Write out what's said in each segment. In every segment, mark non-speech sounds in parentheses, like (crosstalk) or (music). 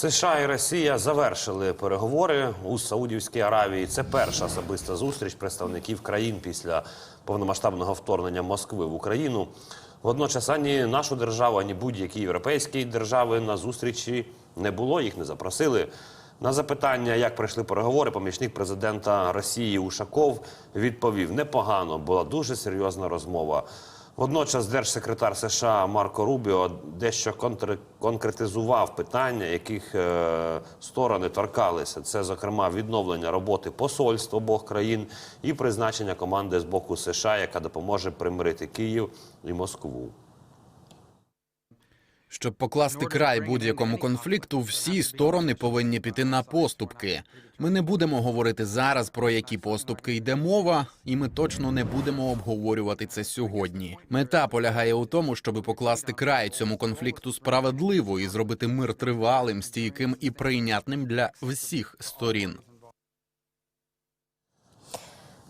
США і Росія завершили переговори у Саудівській Аравії. Це перша особиста зустріч представників країн після повномасштабного вторгнення Москви в Україну. Водночас ані нашу державу, ані будь-які європейські держави на зустрічі не було, їх не запросили. На запитання, як пройшли переговори, помічник президента Росії Ушаков відповів: непогано, була дуже серйозна розмова. Водночас держсекретар США Марко Рубіо дещо конкретизував питання, яких е, сторони торкалися. Це, зокрема, відновлення роботи посольств обох країн і призначення команди з боку США, яка допоможе примирити Київ і Москву. Щоб покласти край будь-якому конфлікту, всі сторони повинні піти на поступки. Ми не будемо говорити зараз про які поступки йде мова, і ми точно не будемо обговорювати це сьогодні. Мета полягає у тому, щоб покласти край цьому конфлікту справедливо і зробити мир тривалим, стійким і прийнятним для всіх сторін.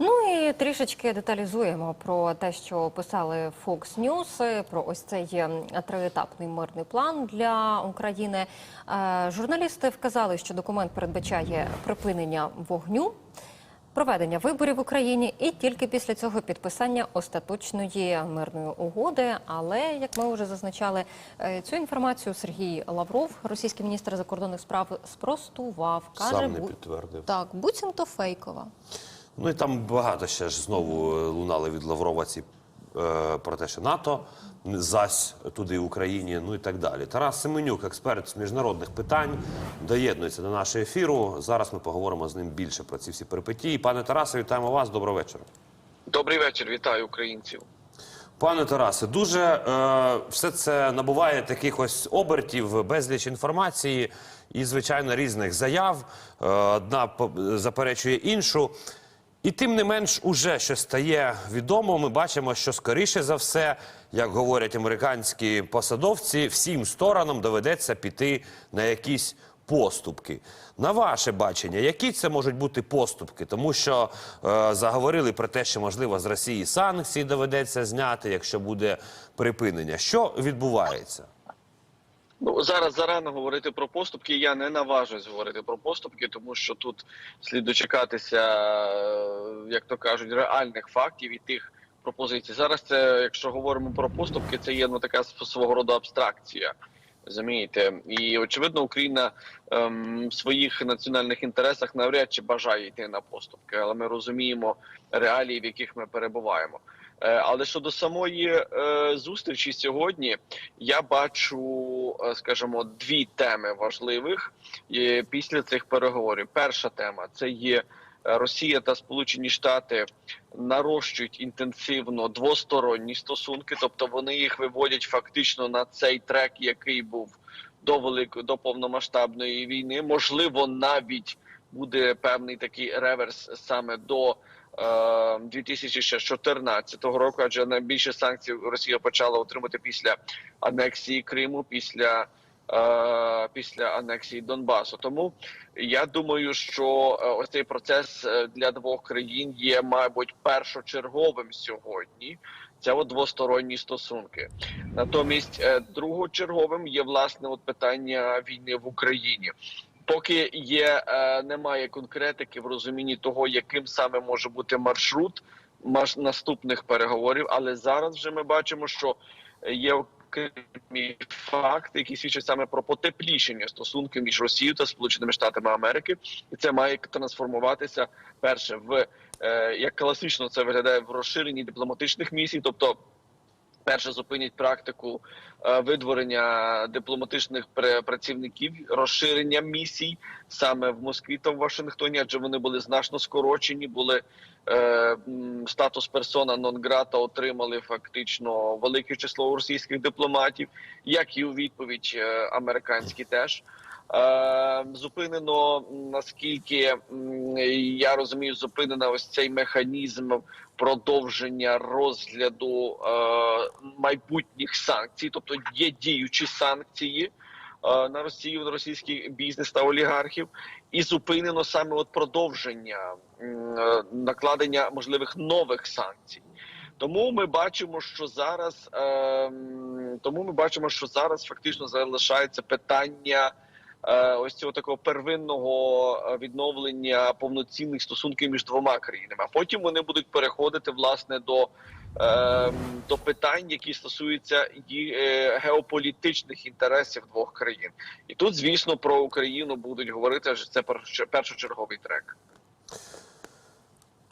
Ну і трішечки деталізуємо про те, що писали Fox News, про ось цей ем, триетапний мирний план для України. Е, Журналісти вказали, що документ передбачає припинення вогню. Проведення виборів в Україні і тільки після цього підписання остаточної мирної угоди. Але як ми вже зазначали, е, цю інформацію Сергій Лавров, російський міністр закордонних справ, спростував. Каже, Сам не підтвердив. так, буцімто фейкова. Ну і там багато ще ж знову е, лунали від Лаврова ці е, про те, що НАТО зась туди Україні, ну і так далі. Тарас Семенюк, експерт з міжнародних питань, доєднується до нашого ефіру. Зараз ми поговоримо з ним більше про ці всі перипетії. Пане Тарасе, вітаємо вас. Доброго вечора. Добрий вечір, вітаю українців. Пане Тарасе, дуже е, все це набуває таких ось обертів, безліч інформації і, звичайно, різних заяв. Е, одна заперечує іншу. І тим не менш, уже щось стає відомо. Ми бачимо, що скоріше за все, як говорять американські посадовці, всім сторонам доведеться піти на якісь поступки. На ваше бачення, які це можуть бути поступки? Тому що е, заговорили про те, що можливо з Росії санкції доведеться зняти, якщо буде припинення. Що відбувається? Ну зараз зарано говорити про поступки. Я не наважусь говорити про поступки, тому що тут слід дочекатися, е, як то кажуть, реальних фактів і тих пропозицій. Зараз це, якщо говоримо про поступки, це є ну така свого роду абстракція. Розумієте, і очевидно, Україна ем, в своїх національних інтересах навряд чи бажає йти на поступки, але ми розуміємо реалії, в яких ми перебуваємо. Е, Але щодо самої е, зустрічі сьогодні, я бачу, е, скажімо, дві теми важливих після цих переговорів. Перша тема це є Росія та Сполучені Штати нарощують інтенсивно двосторонні стосунки, тобто вони їх виводять фактично на цей трек, який був до великої до повномасштабної війни. Можливо, навіть буде певний такий реверс саме до. Е, 2014 року, адже найбільше санкцій Росія почала отримати після анексії Криму, після е, після анексії Донбасу. Тому я думаю, що е, ось цей процес е, для двох країн є, мабуть, першочерговим сьогодні. Це от двосторонні стосунки. Натомість, е, другочерговим є власне от питання війни в Україні. Поки є е, немає конкретики в розумінні того, яким саме може бути маршрут маш- наступних переговорів, але зараз вже ми бачимо, що є окремі факти, які свідчать саме про потеплішення стосунків між Росією та Сполученими Штатами Америки, і це має трансформуватися перше в е, як класично це виглядає в розширенні дипломатичних місій, тобто. Перше зупинять практику е, видворення дипломатичних працівників, розширення місій саме в Москві та в Вашингтоні, адже вони були значно скорочені. Були е, статус персона нон-грата отримали фактично велике число російських дипломатів, як і у відповідь е, американські теж. Е, зупинено наскільки я розумію, зупинено ось цей механізм продовження розгляду е, майбутніх санкцій, тобто є діючі санкції е, на Росію, на російський бізнес та олігархів, і зупинено саме от продовження накладення можливих нових санкцій. Тому ми бачимо, що зараз е, тому ми бачимо, що зараз фактично залишається питання ось цього такого первинного е, відновлення повноцінних стосунків між двома країнами. А потім вони будуть переходити власне до, е, до питань, які стосуються е, геополітичних інтересів двох країн. І тут, звісно, про Україну будуть говорити, що це першочерговий трек.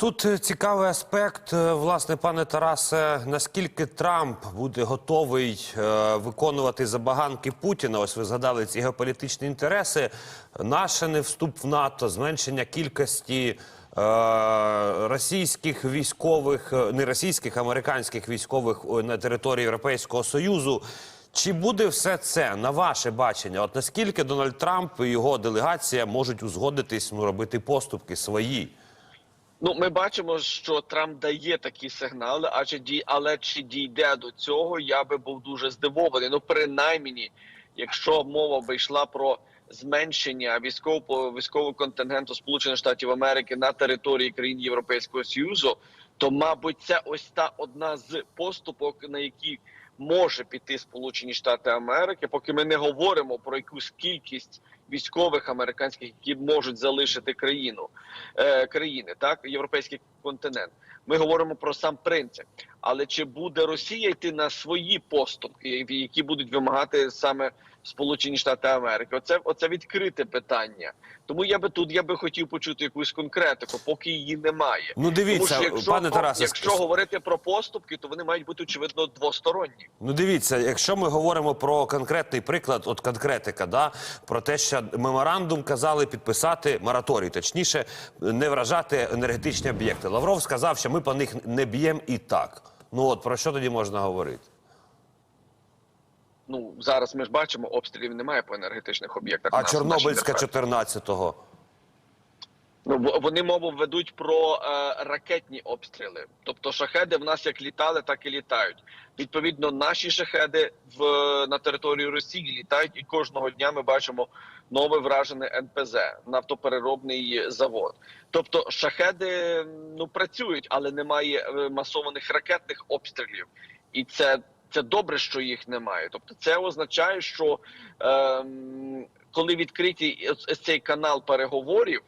Тут е, цікавий аспект, е, власне, пане Тарасе, наскільки Трамп буде готовий е, виконувати забаганки Путіна. Ось ви згадали ці геополітичні інтереси. Наше не вступ в НАТО, зменшення кількості російських військових, не російських, американських військових на території Європейського Союзу. Чи буде все це на ваше бачення? От наскільки Дональд Трамп і його делегація можуть узгодитись, ну робити поступки свої? Ну, ми бачимо, що Трамп дає такі сигнали, а чи дій, але чи дійде до цього, я би був дуже здивований. Ну, принаймні, якщо мова би йшла про зменшення військового військового контингенту Сполучених Штатів Америки на території країн Європейського Союзу, то мабуть це ось та одна з поступок, на які може піти Сполучені Штати Америки, поки ми не говоримо про якусь кількість військових американських, які можуть залишити країну е, країни, так європейський континент. Ми говоримо про сам принцип. Але чи буде Росія йти на свої поступки, які будуть вимагати саме Сполучені Штати Америки? Оце оце відкрите питання. Тому я би тут я би хотів почути якусь конкретику, поки її немає. Ну дивіться, Тому що якщо, пане Тарасе, якщо говорити про поступки, то вони мають бути очевидно двосторонні. Ну, дивіться, якщо ми говоримо про конкретний приклад, от конкретика, да, про те, що меморандум казали підписати мораторій, точніше, не вражати енергетичні об'єкти. Лавров сказав, що ми по них не б'ємо і так. Ну от про що тоді можна говорити? Ну зараз ми ж бачимо, обстрілів немає по енергетичних об'єктах. А Чорнобильська 14-го? Ну вони мову ведуть про е, ракетні обстріли. Тобто шахеди в нас як літали, так і літають. Відповідно, наші шахеди в на території Росії літають, і кожного дня ми бачимо нове вражене НПЗ нафтопереробний завод. Тобто шахеди ну працюють, але немає е, масованих ракетних обстрілів, і це. Це добре, що їх немає. Тобто, це означає, що ем, коли відкритий цей канал переговорів,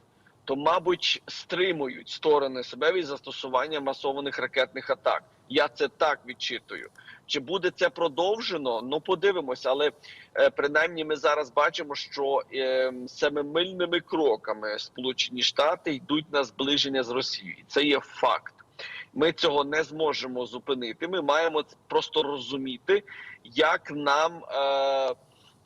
то, мабуть, стримують сторони себе від застосування масованих ракетних атак. Я це так відчитую. Чи буде це продовжено? Ну подивимося, але е, принаймні ми зараз бачимо, що е, семимильними кроками Сполучені Штати йдуть на зближення з Росією, це є факт. Ми цього не зможемо зупинити. Ми маємо просто розуміти, як нам е,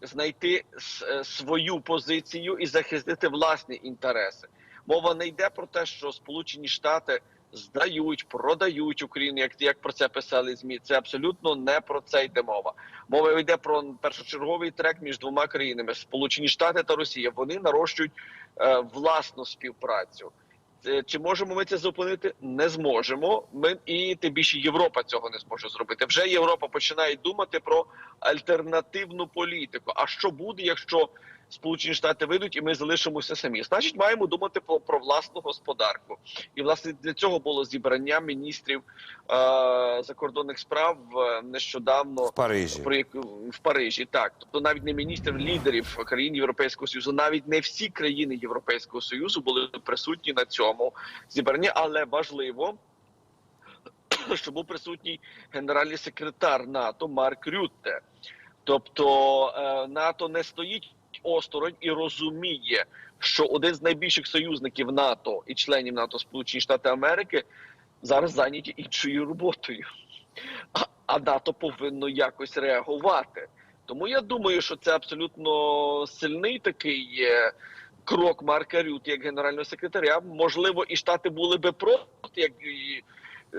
знайти е, свою позицію і захистити власні інтереси. Мова не йде про те, що Сполучені Штати здають, продають Україну, як, як про це писали змі. Це абсолютно не про це йде мова. Мова йде про першочерговий трек між двома країнами: Сполучені Штати та Росія. Вони нарощують е, власну співпрацю. Це- Чи можемо ми це зупинити? Не зможемо. Ми і тим більше Європа цього не зможе зробити. Вже Європа починає думати про альтернативну політику. А що буде, якщо Сполучені Штати вийдуть і ми залишимося самі? Значить, маємо думати про, про власну господарку. І власне для цього було зібрання міністрів е, закордонних справ е, нещодавно В Парижі. про в Парижі, так тобто навіть не міністрів лідерів країн Європейського союзу, навіть не всі країни Європейського союзу були присутні на цьому зібранні, але важливо. (clears throat) Щоб був присутній генеральний секретар НАТО Марк Рютте. Тобто е, НАТО не стоїть осторонь і розуміє, що один з найбільших союзників НАТО і членів НАТО Сполучені Штати Америки зараз зайняті іншою роботою. А, а НАТО повинно якось реагувати. Тому я думаю, що це абсолютно сильний такий е, крок Марка Рют як генерального секретаря. Можливо, і штати були би проти, як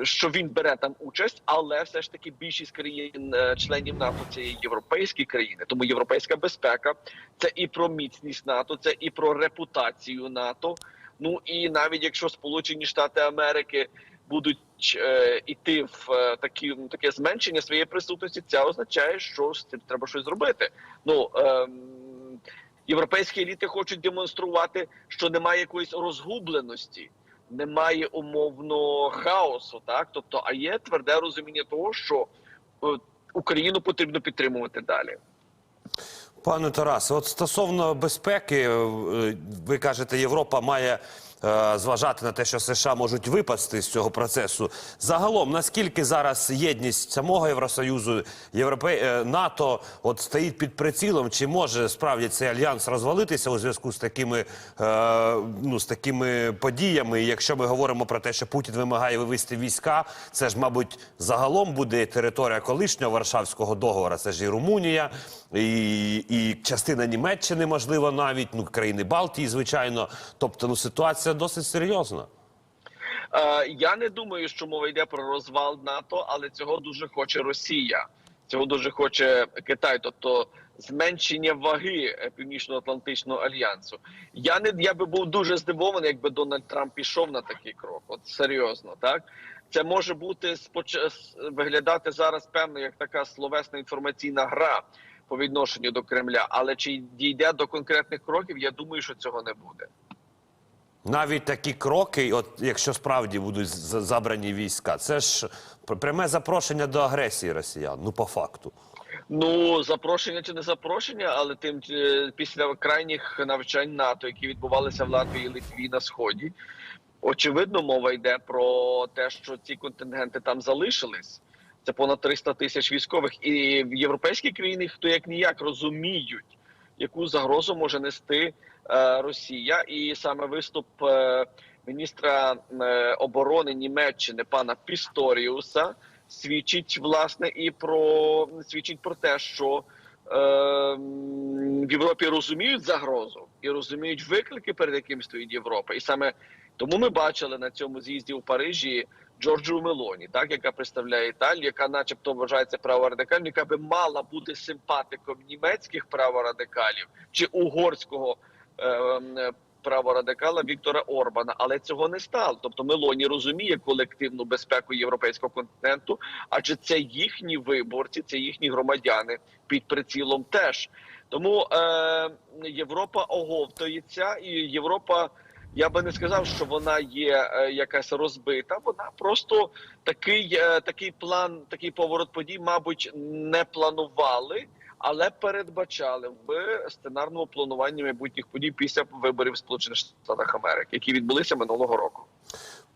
що він бере там участь, але все ж таки більшість країн е, НАТО це європейські країни. Тому європейська безпека це і про міцність НАТО, це і про репутацію НАТО. Ну і навіть якщо Сполучені Штати Америки будуть е, іти в е, такі ну, таке зменшення своєї присутності, це означає, що з цим треба щось зробити. Ну ем, європейські еліти хочуть демонструвати, що немає якоїсь розгубленості, немає умовно хаосу, так тобто, а є тверде розуміння того, що е, Україну потрібно підтримувати далі. Пане Тарасе, от стосовно безпеки, е, ви кажете, Європа має зважати на те, що США можуть випасти з цього процесу. Загалом, наскільки зараз єдність самого Євросоюзу, Європе... е, НАТО от стоїть під прицілом, чи може справді цей альянс розвалитися у зв'язку з такими, е, ну, з такими подіями? Якщо ми говоримо про те, що Путін вимагає вивести війська, це ж, мабуть, загалом буде територія колишнього Варшавського договору. Це ж і Румунія, і, і частина Німеччини, можливо, навіть ну країни Балтії, звичайно. Тобто, ну ситуація досить серйозна. Е, я не думаю, що мова йде про розвал НАТО, але цього дуже хоче Росія. Цього дуже хоче Китай, тобто зменшення ваги Північно-Атлантичного альянсу. Я не я би був дуже здивований, якби Дональд Трамп пішов на такий крок. От серйозно, так це може бути споч... виглядати зараз певно як така словесна інформаційна гра по відношенню до Кремля. Але чи дійде до конкретних кроків? Я думаю, що цього не буде. Навіть такі кроки, от якщо справді будуть забрані війська, це ж пряме запрошення до агресії росіян. Ну по факту. Ну, запрошення чи не запрошення, але тим е, після крайніх навчань НАТО, які відбувалися в Латвії і Литві на сході, очевидно, мова йде про те, що ці контингенти там залишились. Це понад 300 тисяч військових, і в європейські країни хто як ніяк розуміють, яку загрозу може нести е, Росія, і саме виступ е, міністра е, оборони Німеччини пана Пісторіуса свідчить власне і про свідчить про те, що в Європі розуміють загрозу і розуміють виклики, перед яким стоїть Європа, і саме тому ми бачили на цьому з'їзді у Парижі Джорджу Мелоні, так яка представляє Італію, яка, начебто, вважається праворадикальною, яка би мала бути симпатиком німецьких праворадикалів чи угорського е, праворадикала Віктора Орбана, але цього не стало. Тобто Мелоні розуміє колективну безпеку європейського континенту, адже це їхні виборці, це їхні громадяни під прицілом теж. Тому е, Європа оговтується, і Європа. Я би не сказав, що вона є е, якась розбита. Вона просто такий, е, такий план, такий поворот подій, мабуть, не планували, але передбачали в сценарному плануванні майбутніх подій після виборів Сполучених Штатах Америки, які відбулися минулого року.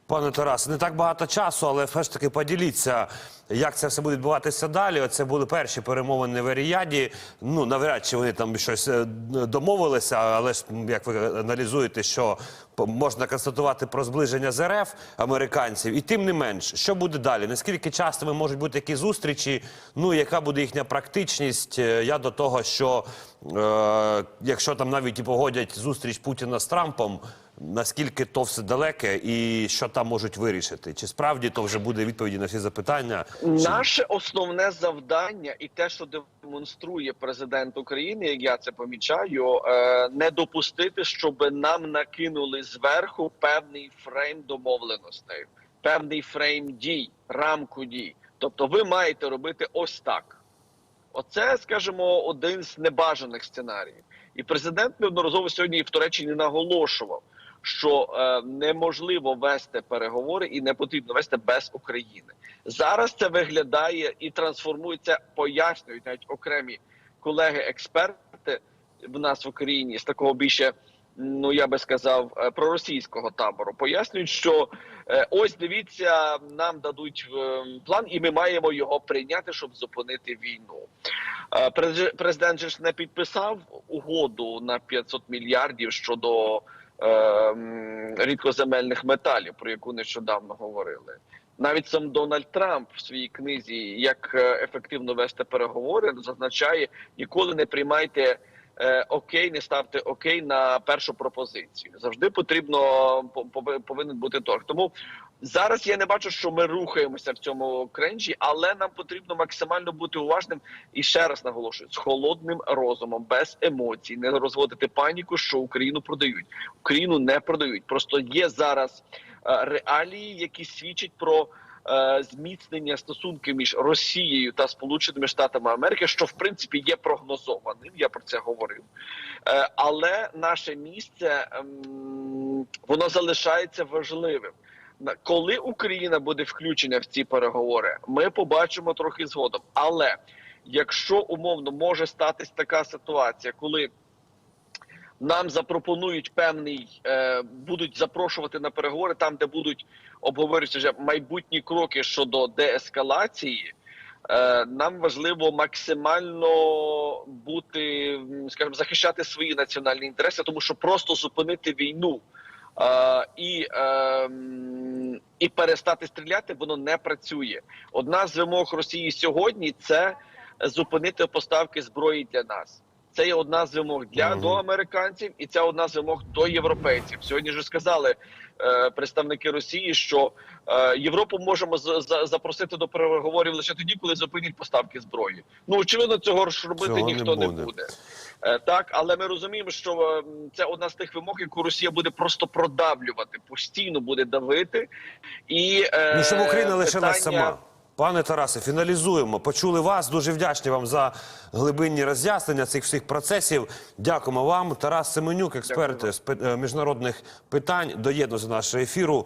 Пане Тарас, не так багато часу, але все ж таки поділіться, як це все буде відбуватися далі. Оце були перші перемовини в Еріяді. Ну навряд чи вони там щось е, домовилися, але ж як ви аналізуєте, що можна констатувати про зближення з РФ американців, і тим не менш, що буде далі? Наскільки частими можуть бути такі зустрічі? Ну яка буде їхня практичність? Е, Я до того, що е, якщо там навіть і погодять зустріч Путіна з Трампом. Наскільки то все далеке, і що там можуть вирішити? Чи справді то вже буде відповіді на всі запитання? Наше основне завдання, і те, що демонструє президент України, як я це помічаю, е, не допустити, щоб нам накинули зверху певний фрейм домовленостей, певний фрейм дій, рамку дій. Тобто, ви маєте робити ось так. Оце, скажімо, один з небажаних сценаріїв. І президент неодноразово сьогодні і в Туреччині наголошував, що е, неможливо вести переговори і не потрібно вести без України. Зараз це виглядає і трансформується, пояснюють навіть окремі колеги-експерти в нас в Україні з такого більше. Ну я би сказав, е, проросійського табору пояснюють, що е, ось дивіться, нам дадуть е, план, і ми маємо його прийняти, щоб зупинити війну. Президент же ж не підписав угоду на 500 мільярдів щодо рідкоземельних металів, про яку нещодавно говорили. Навіть сам Дональд Трамп в своїй книзі як е, ефективно вести переговори зазначає ніколи не приймайте. Е, Окей, не ставте окей на першу пропозицію. Завжди потрібно по- по- повинен бути торг. Тому зараз я не бачу, що ми рухаємося в цьому кренжі, але нам потрібно максимально бути уважним і ще раз наголошую з холодним розумом, без емоцій, не розводити паніку, що Україну продають. Україну не продають. Просто є зараз е, реалії, які свідчать про зміцнення стосунків між Росією та Сполученими Штатами Америки, що в принципі є прогнозованим. Я про це говорив. Е, але наше місце ем, воно залишається важливим. Коли Україна буде включена в ці переговори, ми побачимо трохи згодом. Але якщо умовно може статись така ситуація, коли нам запропонують певний, е, будуть запрошувати на переговори там, де будуть обговорюватися вже майбутні кроки щодо деескалації. Е, нам важливо максимально бути, скажімо, захищати свої національні інтереси, тому що просто зупинити війну е, і, е, і перестати стріляти, воно не працює. Одна з вимог Росії сьогодні це зупинити поставки зброї для нас. Це є одна з вимог для до американців, і це одна з вимог до європейців. Сьогодні ж сказали е, представники Росії, що е, Європу можемо з- за- запросити до переговорів лише тоді, коли зупинять поставки зброї. Ну очевидно, цього ж робити Цього ніхто не буде. буде. Е, так, але ми розуміємо, що е, це одна з тих вимог, яку Росія буде просто продавлювати, постійно буде давити. І е, Ну, щоб Україна лишилась питання- сама. Пане Тарасе, фіналізуємо. Почули вас. Дуже вдячні вам за глибинні роз'яснення цих всіх процесів. Дякуємо вам. Тарас Семенюк, експерт з е, міжнародних питань, доєднується до нашого ефіру.